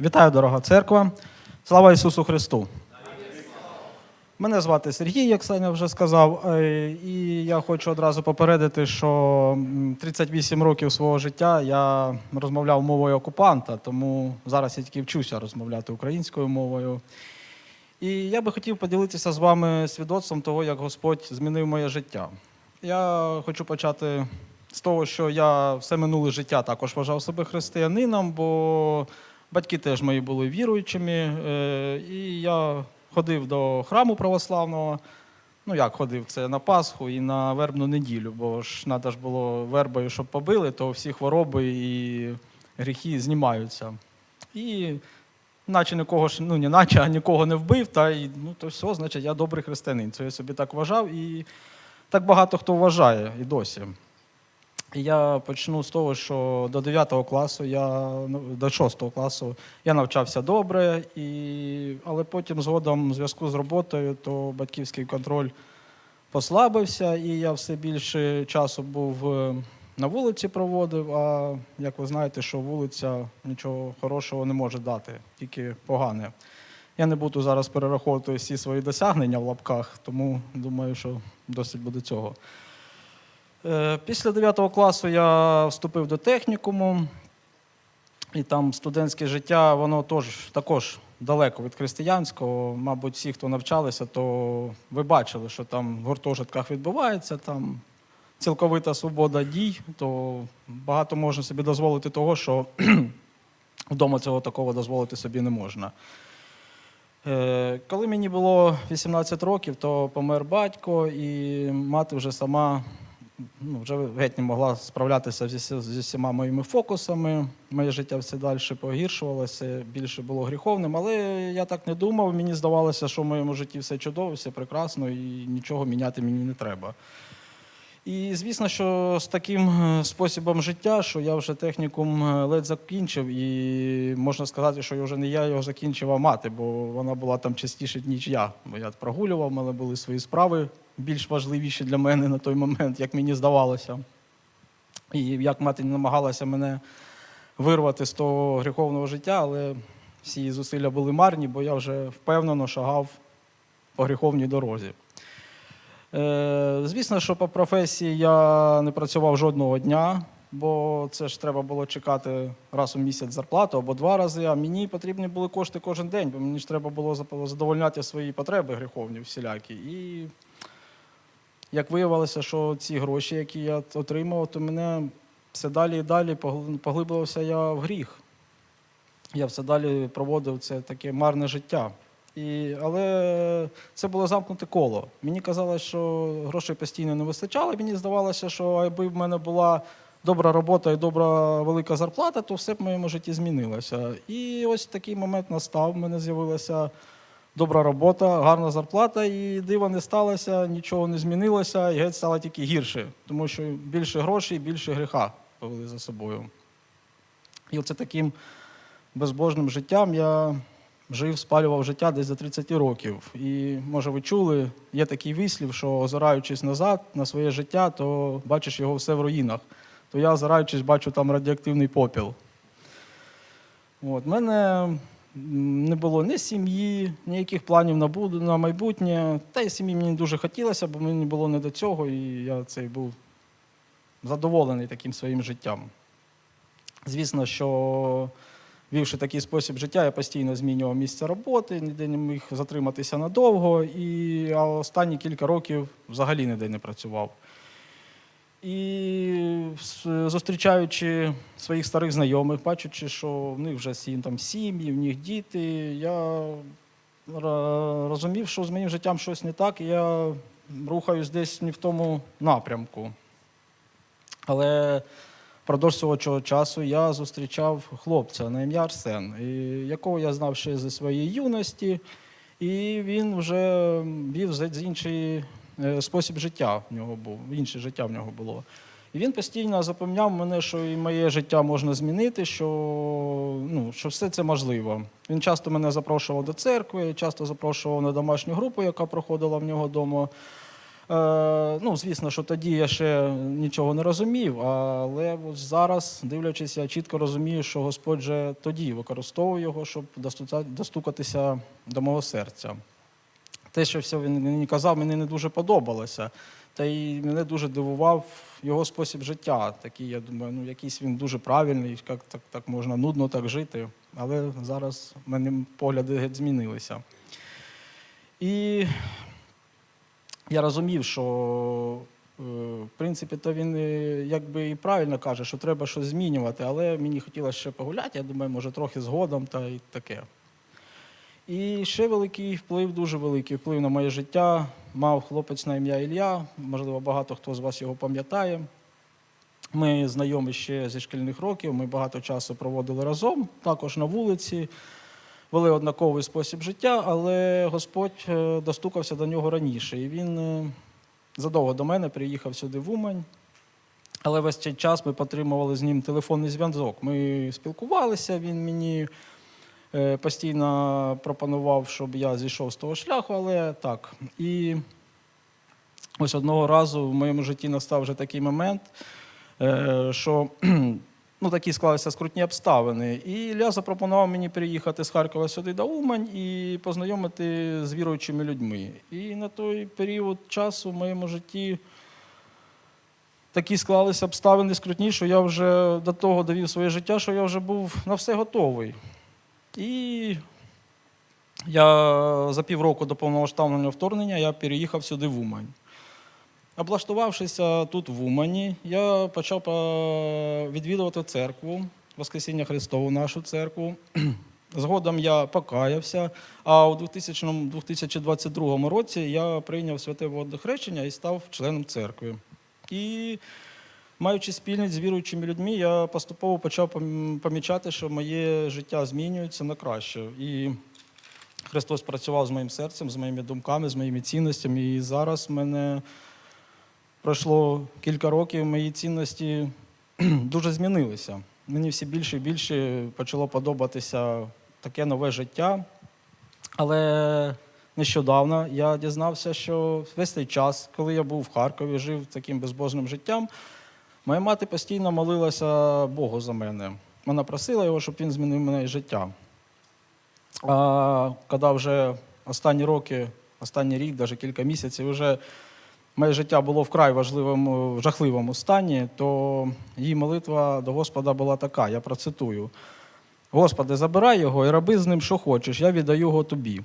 Вітаю, дорога церква. Слава Ісусу Христу! Мене звати Сергій, як Саня вже сказав. е, І я хочу одразу попередити, що 38 років свого життя я розмовляв мовою окупанта, тому зараз я тільки вчуся розмовляти українською мовою. І я би хотів поділитися з вами свідоцтвом того, як Господь змінив моє життя. Я хочу почати з того, що я все минуле життя також вважав себе християнином, бо батьки теж мої були віруючими. е, І я ходив до храму православного. Ну, як ходив, це на Пасху і на вербну неділю, бо ж треба ж було вербою, щоб побили, то всі хвороби і гріхи знімаються. І наче нікого ж, ну не наче, а нікого не вбив, та й ну то все, значить, я добрий християнин. Це я собі так вважав, і так багато хто вважає і досі. Я почну з того, що до 9 класу, я, ну, до 6 класу я навчався добре, і, але потім згодом, в зв'язку з роботою, то батьківський контроль послабився, і я все більше часу був е, на вулиці проводив. А як ви знаєте, що вулиця нічого хорошого не може дати, тільки погане. Я не буду зараз перераховувати всі свої досягнення в лапках, тому думаю, що досить буде цього. Е, Після 9 класу я вступив до технікуму, і там студентське життя, воно тож, також далеко від християнського. Мабуть, всі, хто навчалися, то ви бачили, що там в гуртожитках відбувається, там цілковита свобода дій, то багато можна собі дозволити того, що вдома цього такого дозволити собі не можна. Е, Коли мені було 18 років, то помер батько, і мати вже сама ну, вже геть не могла справлятися зі, зі всіма моїми фокусами. Моє життя все далі погіршувалося, більше було гріховним. Але я так не думав. Мені здавалося, що в моєму житті все чудово, все прекрасно і нічого міняти мені не треба. І звісно, що з таким е, способом життя, що я вже технікум е, ледь закінчив, і можна сказати, що вже не я його закінчив, а мати, бо вона була там частіше, ніж я. Бо я прогулював, в мене були свої справи більш важливіші для мене на той момент, як мені здавалося. І як мати не намагалася мене вирвати з того гріховного життя, але всі зусилля були марні, бо я вже впевнено шагав по гріховній дорозі. Е, Звісно, що по професії я не працював жодного дня, бо це ж треба було чекати раз у місяць зарплату або два рази. А мені потрібні були кошти кожен день, бо мені ж треба було задовольняти свої потреби гріховні всілякі. І як виявилося, що ці гроші, які я отримав, то мене все далі і далі погл- поглиблювався я в гріх. Я все далі проводив це таке марне життя. І, але це було замкнуте коло. Мені казалось, що грошей постійно не вистачало. Мені здавалося, що аби в мене була добра робота і добра велика зарплата, то все б в моєму житті змінилося. І ось такий момент настав. У мене з'явилася добра робота, гарна зарплата, і дива не сталося, нічого не змінилося, і геть стало тільки гірше, тому що більше грошей, більше гріха повели за собою. І оце таким безбожним життям я жив, спалював життя десь за 30 років. І може ви чули, є такий вислів, що озираючись назад на своє життя, то бачиш його все в руїнах. То я, озираючись, бачу там радіоактивний попіл. От, мене не було ні сім'ї, ніяких планів на, буд- на майбутнє. Та й сім'ї мені дуже хотілося, бо мені було не до цього, і я цей був задоволений таким своїм життям. Звісно, що вівши такий спосіб життя, я постійно змінював місце роботи, ніде не міг затриматися надовго, і а останні кілька років взагалі ніде не працював. І зустрічаючи своїх старих знайомих, бачачи, що в них вже сім, там, сім'ї, в них діти, я розумів, що з моїм життям щось не так, і я рухаюсь десь не в тому напрямку. Але впродовж цього часу я зустрічав хлопця на ім'я Арсен, якого я знав ще зі своєї юності, і він вже вів з- з інший е, спосіб життя в нього був, інше життя в нього було. І він постійно запевняв мене, що і моє життя можна змінити, що, ну, що все це можливо. Він часто мене запрошував до церкви, часто запрошував на домашню групу, яка проходила в нього вдома. Е, ну, звісно, що тоді я ще нічого не розумів, але зараз, дивлячись, я чітко розумію, що Господь вже тоді використовує його, щоб достукатися до мого серця. Те, що все він мені казав, мені не дуже подобалося. Та й мене дуже дивував його спосіб життя. Такий, я думаю, ну якийсь він дуже правильний, як так, так можна нудно так жити. Але зараз в мене погляди геть змінилися. І я розумів, що е, в принципі то він е, якби і правильно каже, що треба щось змінювати, але мені хотілося ще погуляти, я думаю, може трохи згодом та й таке. І ще великий вплив, дуже великий вплив на моє життя мав хлопець на ім'я Ілля. Можливо, багато хто з вас його пам'ятає. Ми знайомі ще зі шкільних років, ми багато часу проводили разом, також на вулиці, вели однаковий спосіб життя, але Господь е, достукався до нього раніше. І він е, задовго до мене приїхав сюди в Умань. Але весь цей час ми підтримували з ним телефонний зв'язок. Ми спілкувалися, він мені постійно пропонував, щоб я зійшов з того шляху, але так. І ось одного разу в моєму житті настав вже такий момент, е, що ну, такі склалися скрутні обставини. І Ілля запропонував мені приїхати з Харкова сюди до Умань і познайомити з віруючими людьми. І на той період часу в моєму житті такі склалися обставини скрутні, що я вже до того довів своє життя, що я вже був на все готовий. І я за півроку до повномасштабного вторгнення я переїхав сюди в Умань. Облаштувавшися тут в Умані, я почав е, відвідувати церкву, Воскресіння Христову, нашу церкву. Згодом я покаявся, а у 2022 році я прийняв святе водохрещення і став членом церкви. І маючи спільність з віруючими людьми, я поступово почав помічати, що моє життя змінюється на краще. І Христос працював з моїм серцем, з моїми думками, з моїми цінностями. І зараз в мене пройшло кілька років, мої цінності дуже змінилися. Мені все більше і більше почало подобатися таке нове життя. Але нещодавно я дізнався, що весь цей час, коли я був в Харкові, жив таким безбожним життям, моя мати постійно молилася Богу за мене. Вона просила його, щоб він змінив мене життя. А коли вже останні роки, останній рік, навіть кілька місяців, вже моє життя було вкрай важливому, в жахливому стані, то її молитва до Господа була така: я процитую: Господи, забирай його і роби з ним, що хочеш, я віддаю його тобі.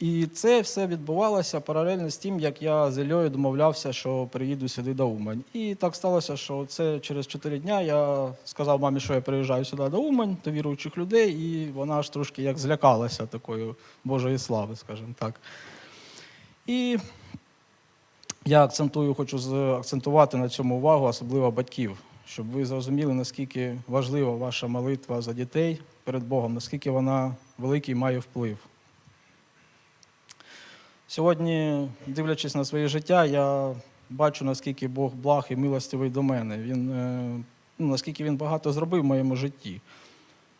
І це все відбувалося паралельно з тим, як я з Ільою домовлявся, що приїду сюди до Умань. І так сталося, що це через 4 дня я сказав мамі, що я приїжджаю сюди до Умань, до віруючих людей, і вона аж трошки як злякалася такої Божої слави, скажімо так. І я акцентую, хочу акцентувати на цьому увагу, особливо батьків, щоб ви зрозуміли, наскільки важлива ваша молитва за дітей перед Богом, наскільки вона великий має вплив. Сьогодні, дивлячись на своє життя, я бачу, наскільки Бог благ і милостивий до мене. Він, е, ну, наскільки він багато зробив в моєму житті.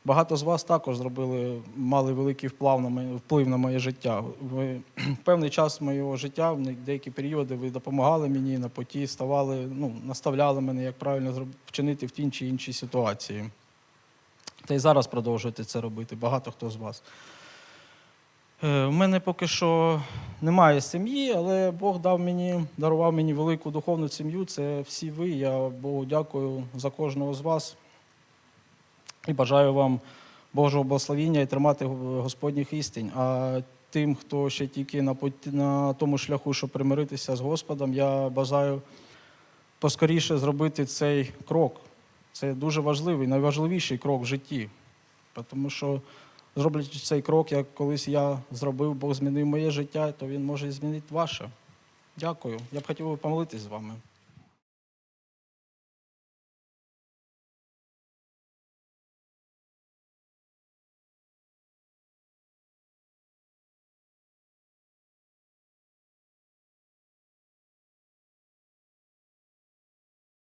Багато з вас також зробили, мали великий вплив на моє, вплив на моє життя. Ви певний час моєго життя, в деякі періоди, ви допомагали мені на поті, ставали, ну, наставляли мене, як правильно вчинити в тій чи іншій ситуації. Та й зараз продовжуєте це робити, багато хто з вас. Е, У мене поки що немає сім'ї, але Бог дав мені, дарував мені велику духовну сім'ю. Це всі ви. Я Богу дякую за кожного з вас. І бажаю вам Божого благословіння і тримати Господніх істин. А тим, хто ще тільки на, на тому шляху, щоб примиритися з Господом, я бажаю поскоріше зробити цей крок. Це дуже важливий, найважливіший крок в житті. Тому що, зроблячи цей крок, як колись я зробив, Бог змінив моє життя, то він може змінити ваше. Дякую. Я б хотів помолитись з вами.